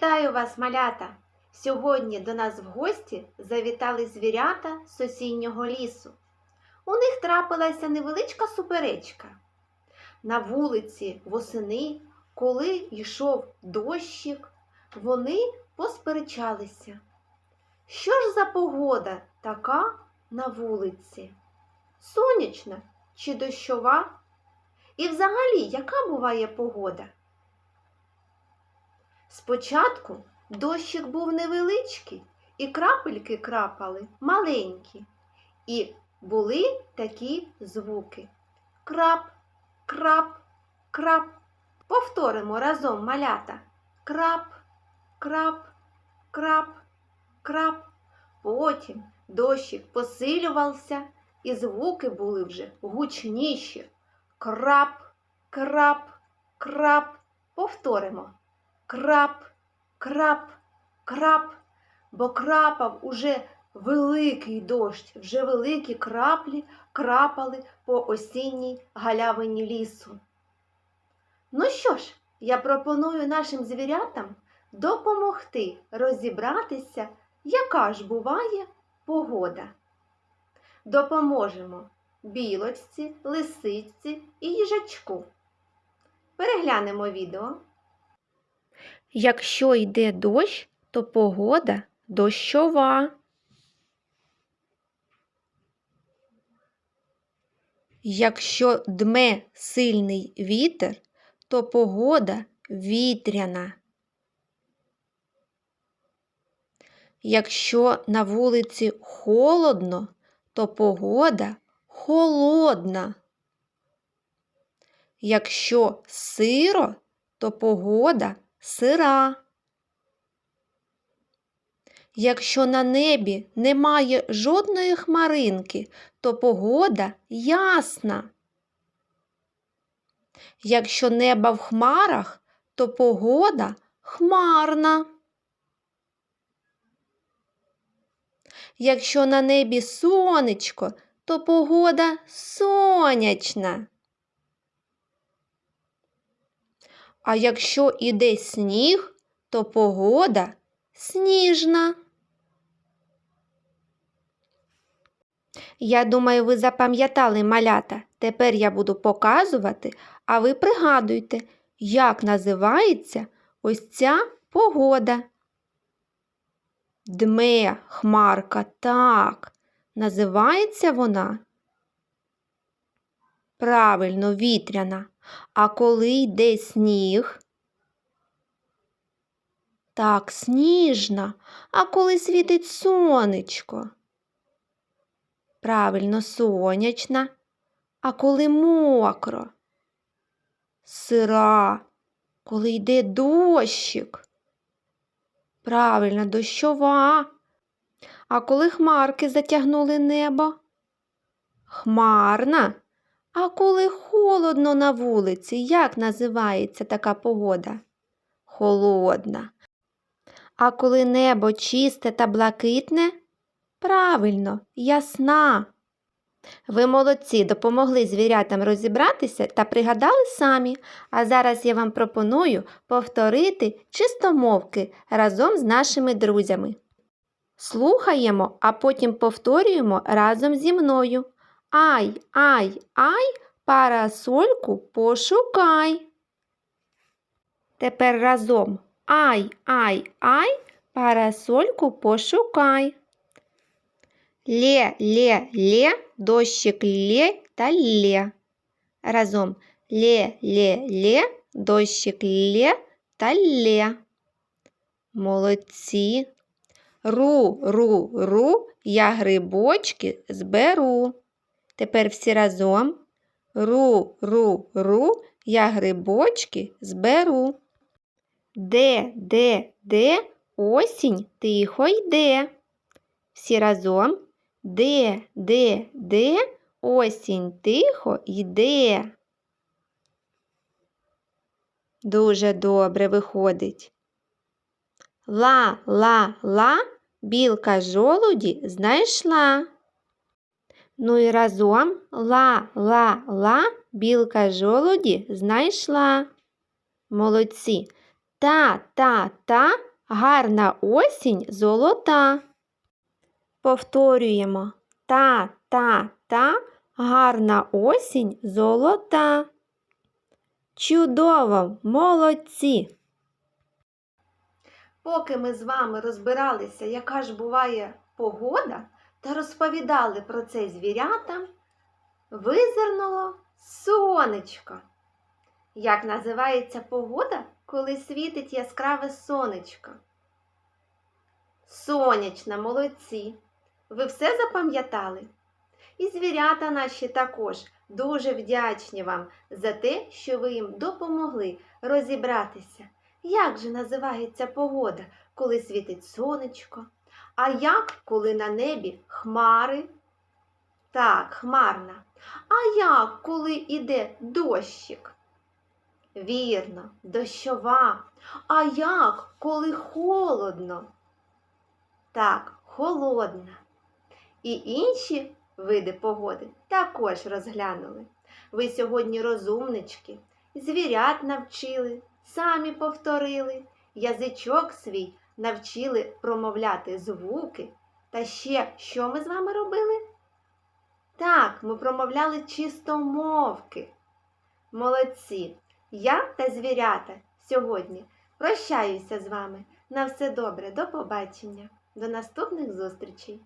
Вітаю вас, малята! Сьогодні до нас в гості завітали звірята з осіннього лісу. У них трапилася невеличка суперечка. На вулиці восени, коли йшов дощик, вони посперечалися. Що ж за погода така на вулиці? Сонячна чи дощова? І взагалі, яка буває погода? Спочатку дощик був невеличкий, і крапельки крапали маленькі, і були такі звуки. Крап, крап, крап. Повторимо разом малята. Крап, крап, крап, крап. Потім дощик посилювався, і звуки були вже гучніші. Крап, крап, крап. Повторимо крап, крап, крап, бо крапав уже великий дощ, вже великі краплі крапали по осінній галявині лісу. Ну що ж, я пропоную нашим звірятам допомогти розібратися, яка ж буває погода. Допоможемо білочці, лисичці і їжачку. Переглянемо відео. Якщо йде дощ, то погода дощова. Якщо дме сильний вітер, то погода вітряна. Якщо на вулиці холодно, то погода холодна. Якщо сиро, то погода сира. Якщо на небі немає жодної хмаринки, то погода ясна. Якщо неба в хмарах, то погода хмарна. Якщо на небі сонечко, то погода сонячна. А якщо іде сніг, то погода сніжна. Я думаю, ви запам'ятали малята. Тепер я буду показувати, а ви пригадуйте, як називається ось ця погода. Дме хмарка так. Називається вона. Правильно, вітряна. А коли йде сніг? Так, сніжна. А коли світить сонечко? Правильно, сонячна. А коли мокро? Сира. Коли йде дощик? Правильно, дощова. А коли хмарки затягнули небо? Хмарна. А коли холодно на вулиці, як називається така погода? Холодна. А коли небо чисте та блакитне? Правильно, ясна. Ви молодці, допомогли звірятам розібратися та пригадали самі, а зараз я вам пропоную повторити чистомовки разом з нашими друзями. Слухаємо, а потім повторюємо разом зі мною. Ай, ай, ай, парасольку пошукай. Тепер разом. Ай, ай, ай, парасольку пошукай. Лє, лє, лє, дощик лє та лє. Разом лє, лє, лє, дощик лє та лє. Молодці. Ру, ру, ру, я грибочки зберу. Тепер всі разом. Ру, ру, ру, я грибочки зберу. Де, де, де осінь тихо йде. Всі разом. Де, де, де осінь тихо йде. Дуже добре виходить. Ла, ла, ла, білка жолуді знайшла. Ну і разом ла, ла, ла, білка жолуді знайшла. Молодці. Та, та, та, гарна осінь золота. Повторюємо та, та, та, гарна осінь золота. Чудово, молодці! Поки ми з вами розбиралися, яка ж буває погода, та розповідали про це звірятам, визирнуло сонечко. Як називається погода, коли світить яскраве сонечко? Сонячна, молодці. Ви все запам'ятали? І звірята наші також дуже вдячні вам за те, що ви їм допомогли розібратися, як же називається погода, коли світить сонечко, а як, коли на небі хмари? Так, хмарна. А як, коли іде дощик? Вірно, дощова. А як, коли холодно? Так, холодна. І інші види погоди також розглянули. Ви сьогодні розумнички, звірят навчили, самі повторили, язичок свій навчили промовляти звуки. Та ще що ми з вами робили? Так, ми промовляли чистомовки. Молодці! Я та звірята сьогодні прощаюся з вами. На все добре, до побачення, до наступних зустрічей!